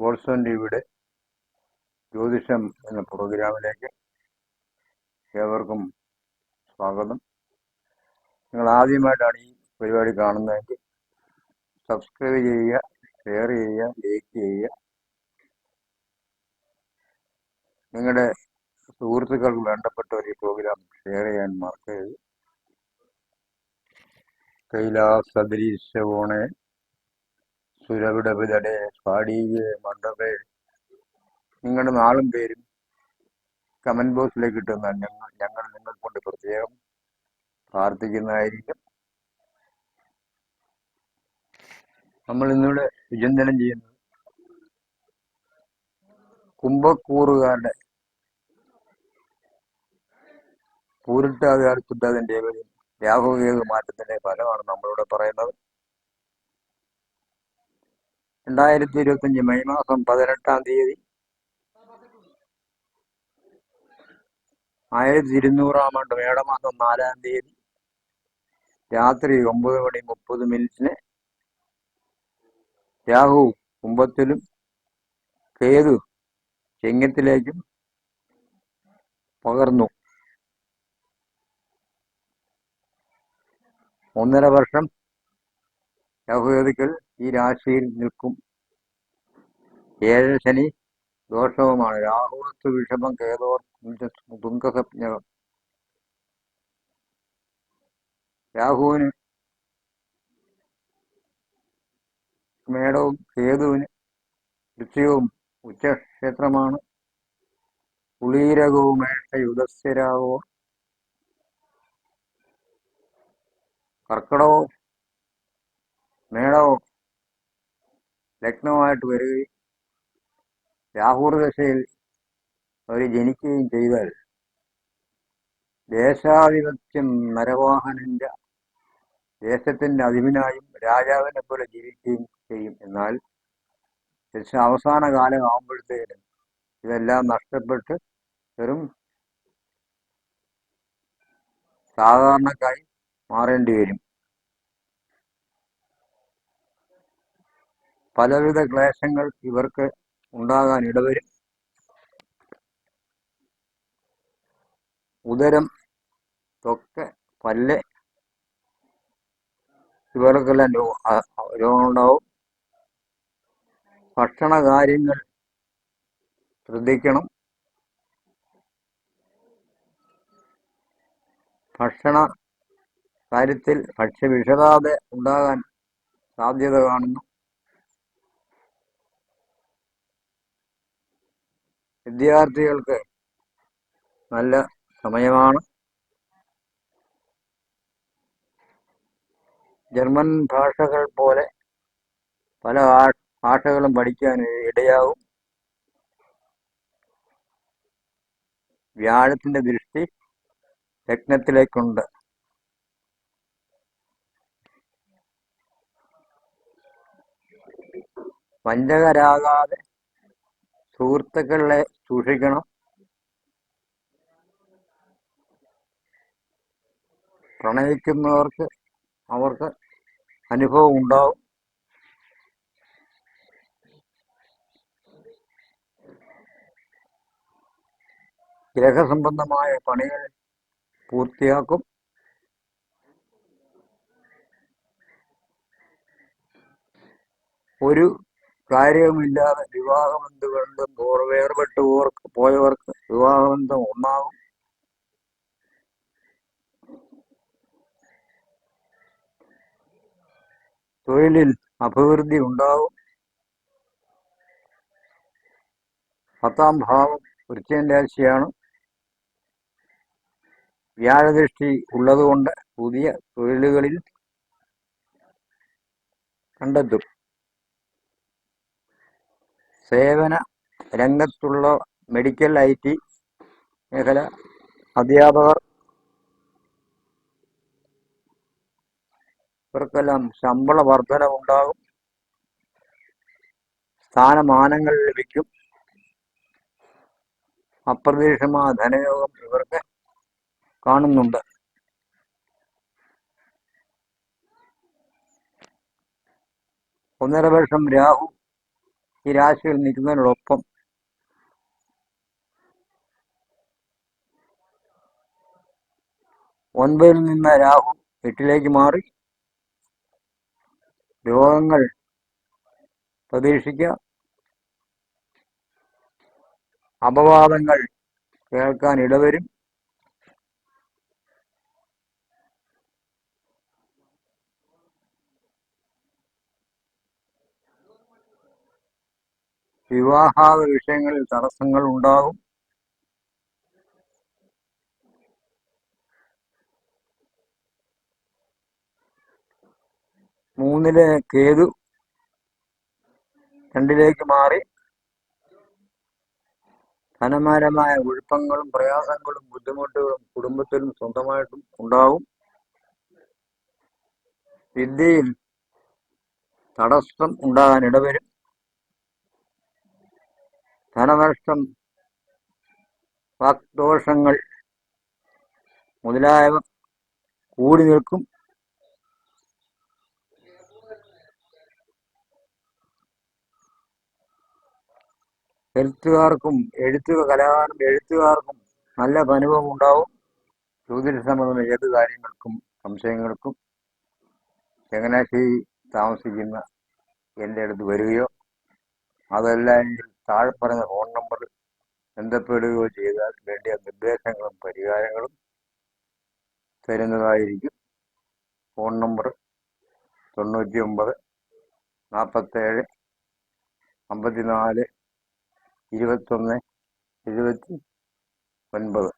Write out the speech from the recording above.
Godson ടിവിയുടെ ജ്യോതിഷം എന്ന പ്രോഗ്രാമിലേക്ക് ഏവർക്കും സ്വാഗതം. നിങ്ങൾ ആദ്യമായിട്ടാണ് ഈ പരിപാടി കാണുന്നതെങ്കിൽ സബ്സ്ക്രൈബ് ചെയ്യുക ഷെയർ ചെയ്യുക ലൈക്ക് ചെയ്യുക. നിങ്ങളുടെ സുഹൃത്തുക്കൾക്ക് വേണ്ടപ്പെട്ടവർ ഈ പ്രോഗ്രാം ഷെയർ ചെയ്യാൻ മറക്കരുത്. കൈലാസദരീശവോണെ സുരവിടവിതടെ പാടിയെ മണ്ടവേ നിങ്ങളുടെ നാളും പേരും കമന്റ് ബോക്സിലേക്ക് കിട്ടുന്ന ഞങ്ങൾ ഞങ്ങൾ നിങ്ങൾ കൊണ്ട് പ്രത്യേകം പ്രാർത്ഥിക്കുന്നതായിരിക്കും. നമ്മൾ ഇന്നിവിടെ വിചിന്തനം ചെയ്യുന്നത് കുംഭക്കൂറുകാരുടെ പൂരിട്ടാകാരത്തുട്ടതിന്റെ രാഹുകേതു മാറ്റത്തിന്റെ ഫലമാണ് നമ്മളിവിടെ പറയുന്നത്. രണ്ടായിരത്തി ഇരുപത്തിയഞ്ച് മെയ് മാസം പതിനെട്ടാം തീയതി ആയിരത്തി ഇരുന്നൂറാം ആണ്ട് മേടമാസം നാലാം തീയതി രാത്രി ഒമ്പത് മണി മുപ്പത് മിനിറ്റിന് രാഹു കുംഭത്തിലും കേതു ചെങ്ങത്തിലേക്കും പകർന്നു. ഒന്നര വർഷം രാഹുകേതുക്കൾ ഈ രാശിയിൽ നിൽക്കും. ഏഴ് ശനി ദോഷവുമാണ്. രാഹുവത്ത് വിഷമം കേതോർ തുങ്കസജ്ഞകം രാഹുവിന് മേടവും കേതുവിന് വൃശ്ചികവും ഉച്ചക്ഷേത്രമാണ്. പുളീരകവുമേഷ യുധസ്ഥിരാവോ കർക്കിടകവും മേടവും ലഗ്നമായിട്ട് വരികയും രാഹുർ ദശയിൽ അവർ ജനിക്കുകയും ചെയ്താൽ ദേശാധിപത്യം നരവാഹനന്റെ ദേശത്തിന്റെ അധിപനായും രാജാവിനെ പോലെ ജീവിക്കുകയും ചെയ്യും. എന്നാൽ പക്ഷെ അവസാന കാലം ആകുമ്പോഴത്തേനും ഇതെല്ലാം നഷ്ടപ്പെട്ട് വെറും സാധാരണക്കായി മാറേണ്ടി വരും. പലവിധ ക്ലേശങ്ങൾ ഇവർക്ക് ഉണ്ടാകാൻ ഇടവരും. ഉദരം തൊക്ക പല്ല് ഇവർക്കെല്ലാം രോഗം ഉണ്ടാവും ഭക്ഷണ കാര്യങ്ങൾ ശ്രദ്ധിക്കണം. ഭക്ഷണ കാര്യത്തിൽ ഭക്ഷ്യ വിഷതാതെ ഉണ്ടാകാൻ സാധ്യത കാണുന്നു. വിദ്യാർത്ഥികൾക്ക് നല്ല സമയമാണ്. ജർമ്മൻ ഭാഷകൾ പോലെ പല ഭാഷകളും പഠിക്കാൻ ഇടയാവും വ്യാഴത്തിന്റെ ദൃഷ്ടി ലഗ്നത്തിലേക്കുണ്ട്. വഞ്ചകരാകാതെ സുഹൃത്തുക്കളെ സൂക്ഷിക്കണം. പ്രണയിക്കുന്നവർക്ക് അവർക്ക് അനുഭവം ഉണ്ടാവും. ഗ്രഹസംബന്ധമായ പണികൾ പൂർത്തിയാക്കും. ഒരു കാര്യവുമില്ലാതെ വിവാഹബന്ധുക്കളുടെ പോർക്ക് പോയവർക്ക് വിവാഹബന്ധം ഒന്നാകും തൊഴിലിൽ അഭിവൃദ്ധി ഉണ്ടാവും. പത്താം ഭാവം വൃശ്ചികൻ രാശിയാണ്. വ്യാഴദൃഷ്ടി ഉള്ളതുകൊണ്ട് പുതിയ തൊഴിലുകളിൽ കണ്ടെത്തും. സേവന രംഗത്തുള്ള മെഡിക്കൽ ഐ ടി മേഖല അധ്യാപകർ ഇവർക്കെല്ലാം ശമ്പള വർധന ഉണ്ടാകും സ്ഥാനമാനങ്ങൾ ലഭിക്കും. അപ്രതീക്ഷിതമായ ധനയോഗം ഇവർക്ക് കാണുന്നുണ്ട്. ഒന്നര വർഷം രാഹു ഈ രാശിയിൽ നിൽക്കുന്നതിനോടൊപ്പം ഒൻപതിൽ നിന്ന് രാഹു എട്ടിലേക്ക് മാറി രോഗങ്ങൾ പ്രതീക്ഷിക്കുക അപവാദങ്ങൾ കേൾക്കാൻ ഇടവരും. വിവാഹാദ വിഷയങ്ങളിൽ തടസ്സങ്ങൾ ഉണ്ടാകും മൂന്നിലെ കേതു രണ്ടിലേക്ക് മാറി. ധനമാരമായ കുഴപ്പങ്ങളും പ്രയാസങ്ങളും ബുദ്ധിമുട്ടുകളും കുടുംബത്തിലും സ്വന്തമായിട്ടും ഉണ്ടാവും. വിദ്യയിൽ തടസ്സം ഉണ്ടാകാൻ ഇടവരും. ധനനഷ്ടം വാക്ദോഷങ്ങൾ മുതലായവ കൂടി നിൽക്കും. എഴുത്തുകാർക്കും എഴുത്തു കലാകാരൻ എഴുത്തുകാർക്കും നല്ല അനുഭവം ഉണ്ടാവും. ജ്യോതിഷ സംബന്ധമായ ഏത് കാര്യങ്ങൾക്കും സംശയങ്ങൾക്കും ചങ്ങനാശ്ശേരി താമസിക്കുന്ന എന്റെ അടുത്ത് വരികയോ അതല്ല എങ്കിൽ താഴെ പറഞ്ഞ ഫോൺ നമ്പർ ബന്ധപ്പെടുകയോ ചെയ്താൽ വേണ്ടിയ നിർദ്ദേശങ്ങളും പരിഹാരങ്ങളും തരുന്നതായിരിക്കും. ഫോൺ നമ്പർ തൊണ്ണൂറ്റി ഒമ്പത് നാൽപ്പത്തേഴ് അമ്പത്തിനാല് ഇരുപത്തൊന്ന് എഴുപത്തി ഒൻപത്.